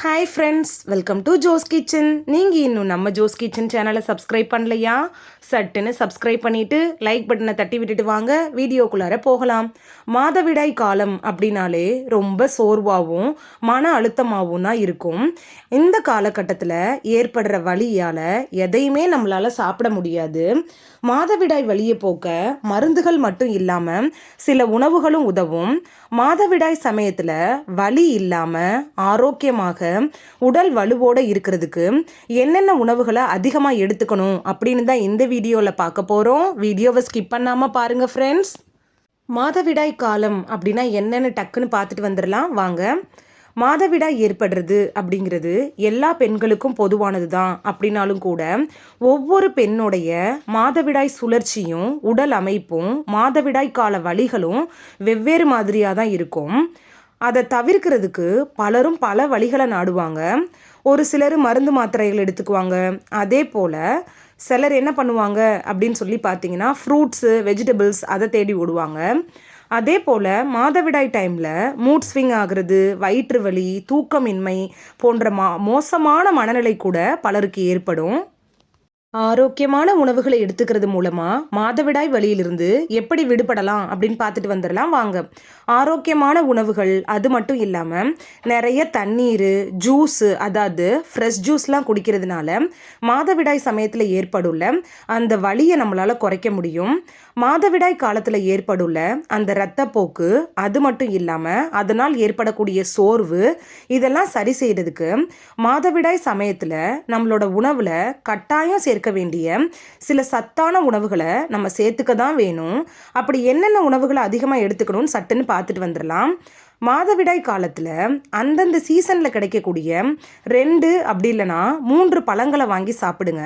Hi friends welcome to Jo's kitchen நீங்கள் இன்னும் நம்ம ஜோஸ் கிச்சன் சேனலை சப்ஸ்கிரைப் பண்ணலையா? சட்டுன்னு சப்ஸ்கிரைப் பண்ணிவிட்டு லைக் பட்டனை தட்டி விட்டுட்டு வாங்க. வீடியோக்குள்ளார போகலாம். மாதவிடாய் காலம் அப்படின்னாலே ரொம்ப சோர்வாகவும் மன அழுத்தமாகவும் தான் இருக்கும். இந்த காலகட்டத்தில் ஏற்படுற வழியால் எதையுமே நம்மளால் சாப்பிட முடியாது. மாதவிடாய் வழியை போக்க மருந்துகள் மட்டும் இல்லாமல் சில உணவுகளும் உதவும். மாதவிடாய் சமயத்தில் வலி இல்லாமல் ஆரோக்கியமாக உடல் வலுவோடு இருக்கிறதுக்கு என்னென்ன உணவுகளை அதிகமாக எடுத்துக்கணும் அப்படின்னு தான் இந்த வீடியோவில் பார்க்க போகிறோம் வீடியோவை ஸ்கிப் பண்ணாமல் பாருங்கள் ஃப்ரெண்ட்ஸ் மாதவிடாய் காலம் அப்படின்னா என்னென்னு டக்குன்னு பார்த்துட்டு வந்துடலாம். வாங்க. மாதவிடாய் ஏற்படுறது அப்படிங்கிறது எல்லா பெண்களுக்கும் பொதுவானது தான் அப்படின்னாலும் கூட ஒவ்வொரு பெண்ணுடைய மாதவிடாய் சுழற்சியும் உடல் அமைப்பும் மாதவிடாய் கால வழிகளும் வெவ்வேறு மாதிரியாக தான் இருக்கும். அதை தவிர்க்கிறதுக்கு பலரும் பல வழிகளை நாடுவாங்க. ஒரு சிலர் மருந்து மாத்திரைகள் எடுத்துக்குவாங்க. அதே போல் சிலர் என்ன பண்ணுவாங்க அப்படின்னு சொல்லி பார்த்தீங்கன்னா ஃப்ரூட்ஸு வெஜிடபிள்ஸ் அதை தேடி ஓடுவாங்க. அதே போல் மாதவிடாய் டைமில் மூட் ஸ்விங் ஆகிறது வயிற்று வலி தூக்கமின்மை போன்ற மா மோசமான மனநிலை கூட பலருக்கு ஏற்படும். ஆரோக்கியமான உணவுகளை எடுத்துக்கிறது மூலமா மாதவிடாய் வழியிலிருந்து எப்படி விடுபடலாம் அப்படின்னு பார்த்துட்டு வந்துடலாம் வாங்க. ஆரோக்கியமான உணவுகள் அது மட்டும் இல்லாமல் நிறைய தண்ணீர் ஜூஸு அதாவது ஃப்ரெஷ் ஜூஸ்லாம் குடிக்கிறதுனால மாதவிடாய் சமயத்தில் ஏற்படுள்ள அந்த வலியை நம்மளால் குறைக்க முடியும். மாதவிடாய் காலத்தில் ஏற்படுள்ள அந்த இரத்தப்போக்கு அது மட்டும் இல்லாமல் அதனால் ஏற்படக்கூடிய சோர்வு இதெல்லாம் சரி செய்கிறதுக்கு மாதவிடாய் சமயத்தில் நம்மளோட உணவில் கட்டாயம் சேர்க்க வேண்டிய சில சத்தான உணவுகளை நம்ம சேர்த்துக்க தான் வேணும். அப்படி என்னென்ன உணவுகளை அதிகமாக எடுத்துக்கணும்னு சட்டுன்னு பார்த்துட்டு வந்துடலாம் மாதவிடாய் காலத்தில் அந்தந்த சீசனில் கிடைக்கக்கூடிய ரெண்டு அப்படி இல்லைன்னா மூன்று பழங்களை வாங்கி சாப்பிடுங்க.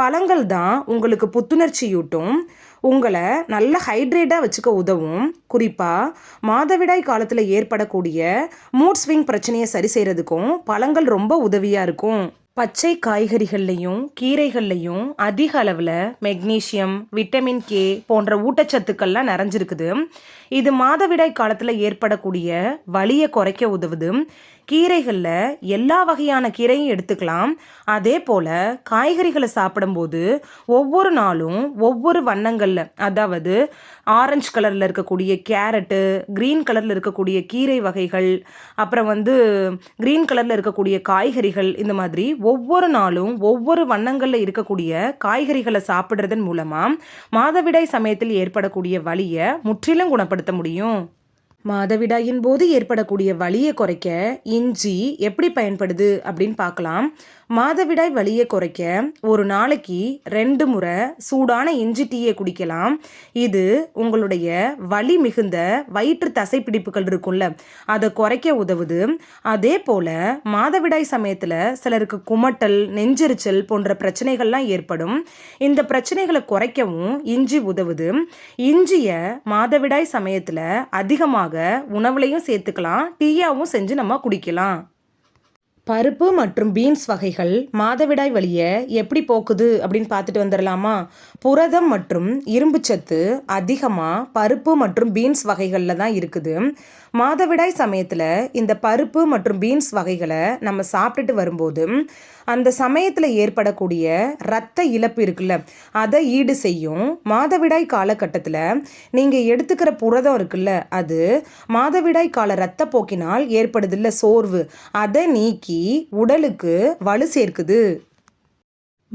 பழங்கள் தான் உங்களுக்கு புத்துணர்ச்சியூட்டும். உங்களை நல்ல ஹைட்ரேட்டாக வச்சுக்க உதவும். குறிப்பாக மாதவிடாய் காலத்தில் ஏற்படக்கூடிய மூட் ஸ்விங் பிரச்சனையை சரி செய்கிறதுக்கும் பழங்கள் ரொம்ப உதவியாக இருக்கும். பச்சை காய்கறிகள்லையும் கீரைகள்லையும் அதிக அளவில் மெக்னீஷியம் விட்டமின் கே போன்ற ஊட்டச்சத்துக்கள்லாம் நிறைஞ்சிருக்குது. இது மாதவிடாய் காலத்தில் ஏற்படக்கூடிய வலியை குறைக்க உதவுது. கீரைகளில் எல்லா வகையான கீரையும் எடுத்துக்கலாம். அதே போல் காய்கறிகளை சாப்பிடும்போது ஒவ்வொரு நாளும் ஒவ்வொரு வண்ணங்களில் அதாவது ஆரஞ்சு கலரில் இருக்கக்கூடிய கேரட்டு க்ரீன் கலரில் இருக்கக்கூடிய கீரை வகைகள் அப்புறம் வந்து க்ரீன் கலரில் இருக்கக்கூடிய காய்கறிகள் இந்த மாதிரி ஒவ்வொரு நாளும் ஒவ்வொரு வண்ணங்களில் இருக்கக்கூடிய காய்கறிகளை சாப்பிட்றதன் மூலமாக மாதவிடாய் சமயத்தில் ஏற்படக்கூடிய வலியை முற்றிலும் குணப்படுத்த முடியும். மாதவிடாயின் போது ஏற்படக்கூடிய வலியை குறைக்க இஞ்சி எப்படி பயன்படுது அப்படின்னு பார்க்கலாம். மாதவிடாய் வலியை குறைக்க ஒரு நாளைக்கு ரெண்டு முறை சூடான இஞ்சி டீயை குடிக்கலாம். இது உங்களுடைய வலி மிகுந்த வயிற்று தசைப்பிடிப்புகள் இருக்கும்ல அதை குறைக்க உதவுது. அதே போல் மாதவிடாய் சமயத்தில் சிலருக்கு குமட்டல் நெஞ்செரிச்சல் போன்ற பிரச்சனைகள்லாம் ஏற்படும். இந்த பிரச்சனைகளை குறைக்கவும் இஞ்சி உதவுது. இஞ்சியை மாதவிடாய் சமயத்தில் அதிகமாக உணவுலையும் சேர்த்துக்கலாம் டீயாவும் செஞ்சு நம்ம குடிக்கலாம். பருப்பு மற்றும் பீன்ஸ் வகைகள் மாதவிடாய் வலியை எப்படி போக்குது அப்படின்னு பார்த்துட்டு வந்துடலாமா புரதம் மற்றும் இரும்புச்சத்து அதிகமாக பருப்பு மற்றும் பீன்ஸ் வகைகளில் தான் இருக்குது. மாதவிடாய் சமயத்தில் இந்த பருப்பு மற்றும் பீன்ஸ் வகைகளை நம்ம சாப்பிட்டுட்டு வரும்போது அந்த சமயத்தில் ஏற்படக்கூடிய இரத்த இழப்பு இருக்குல்ல அதை ஈடு செய்யும் மாதவிடாய் காலகட்டத்தில் நீங்கள் எடுத்துக்கிற புரதம் இருக்குல்ல அது மாதவிடாய் கால இரத்த போக்கினால் ஏற்படுதில்ல சோர்வு. அதை நீக்கி உடலுக்கு வலு சேர்க்குது.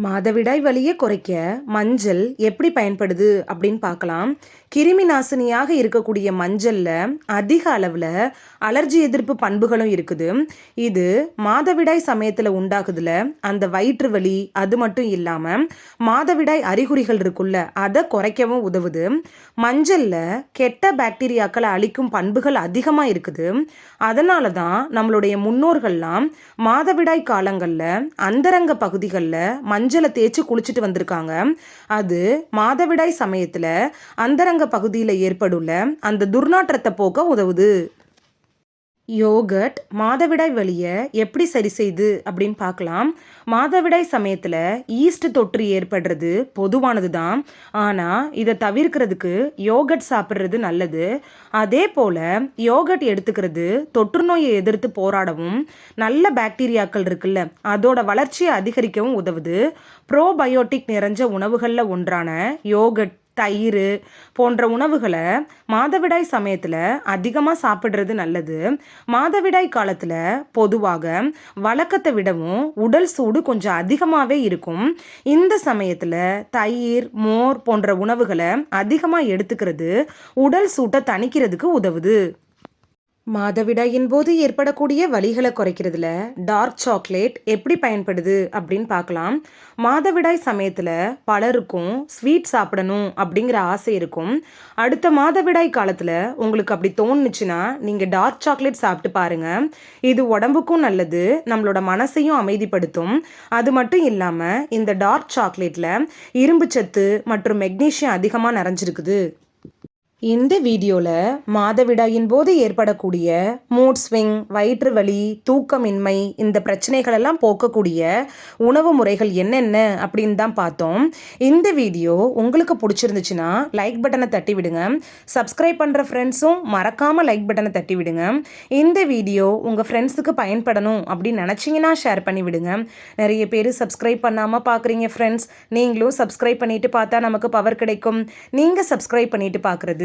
மாதவிடாய் வலியை குறைக்க மஞ்சள் எப்படி பயன்படுது அப்படின்னு பார்க்கலாம். கிருமி நாசினியாக இருக்கக்கூடிய மஞ்சளில் அதிக அளவில் அலர்ஜி எதிர்ப்பு பண்புகளும் இருக்குது. இது மாதவிடாய் சமயத்தில் உண்டாகுதுல அந்த வயிற்று வலி அது மட்டும் இல்லாமல் மாதவிடாய் அறிகுறிகள் இருக்குல்ல அதை குறைக்கவும் உதவுது. மஞ்சளில் கெட்ட பாக்டீரியாக்களை அழிக்கும் பண்புகள் அதிகமாக இருக்குது. அதனால தான் நம்மளுடைய முன்னோர்கள்லாம் மாதவிடாய் காலங்களில் அந்தரங்க பகுதிகளில் மஞ்சளை மஞ்சளை தேய்ச்சி குளிச்சுட்டு வந்திருக்காங்க. அது மாதவிடாய் சமயத்தில் அந்தரங்க பகுதியில் ஏற்படுள்ள அந்த துர்நாற்றத்தை போக்க உதவுது. யோகட் மாதவிடாய் வலியை எப்படி சரி செய்யுது அப்படின்னு பார்க்கலாம். மாதவிடாய் சமயத்தில் ஈஸ்ட் தொற்று ஏற்படுறது பொதுவானது தான். ஆனால் இதை தவிர்க்கிறதுக்கு யோகட் சாப்பிட்றது நல்லது. அதே போல் யோகட் எடுத்துக்கிறது தொற்று நோயை எதிர்த்து போராடவும் நல்ல பாக்டீரியாக்கள் இருக்குல்ல அதோட வளர்ச்சியை அதிகரிக்கவும் உதவுது. ப்ரோபயோட்டிக் நிறைஞ்ச உணவுகளில் ஒன்றான யோகட் தயிர் போன்ற உணவுகளை மாதவிடாய் சமயத்தில் அதிகமாக சாப்பிட்றது நல்லது. மாதவிடாய் காலத்தில் பொதுவாக வழக்கத்தை விடவும் உடல் சூடு கொஞ்சம் அதிகமாகவே இருக்கும். இந்த சமயத்தில் தயிர் மோர் போன்ற உணவுகளை அதிகமாக எடுத்துக்கிறது உடல் சூட்டை தணிக்கிறதுக்கு உதவுது. மாதவிடாயின் போது ஏற்படக்கூடிய வலிகளை குறைக்கிறதுல டார்க் சாக்லேட் எப்படி பயன்படுது அப்படின்னு பார்க்கலாம். மாதவிடாய் சமயத்தில் பலருக்கும் ஸ்வீட் சாப்பிடணும் அப்படிங்கிற ஆசை இருக்கும். அடுத்த மாதவிடாய் காலத்தில் உங்களுக்கு அப்படி தோணுச்சுன்னா நீங்கள் டார்க் சாக்லேட் சாப்பிட்டு பாருங்கள் இது உடம்புக்கும் நல்லது நம்மளோட மனசையும் அமைதிப்படுத்தும். அது மட்டும் இல்லாமல் இந்த டார்க் சாக்லேட்டில் இரும்பு சத்து மற்றும் மெக்னீஷியம் அதிகமாக நிறைஞ்சிருக்குது. இந்த வீடியோவில் மாதவிடாயின் போது ஏற்படக்கூடிய மூட் ஸ்விங் வயிற்று வலி தூக்கமின்மை இந்த பிரச்சனைகளெல்லாம் போக்கக்கூடிய உணவு முறைகள் என்னென்ன அப்படின்னு தான் பார்த்தோம். இந்த வீடியோ உங்களுக்கு பிடிச்சிருந்துச்சுன்னா லைக் பட்டனை தட்டி விடுங்க. சப்ஸ்கிரைப் பண்ணுற ஃப்ரெண்ட்ஸும் மறக்காமல் லைக் பட்டனை தட்டி விடுங்க. இந்த வீடியோ உங்கள் ஃப்ரெண்ட்ஸுக்கு பயன்படணும் அப்படின்னு நினச்சிங்கன்னா ஷேர் பண்ணி விடுங்க. நிறைய பேர் சப்ஸ்கிரைப் பண்ணாமல் பார்க்குறீங்க ஃப்ரெண்ட்ஸ் நீங்களும் சப்ஸ்கிரைப் பண்ணிட்டு பார்த்தா நமக்கு பவர் கிடைக்கும். நீங்கள் சப்ஸ்கிரைப் பண்ணிட்டு பார்க்குறது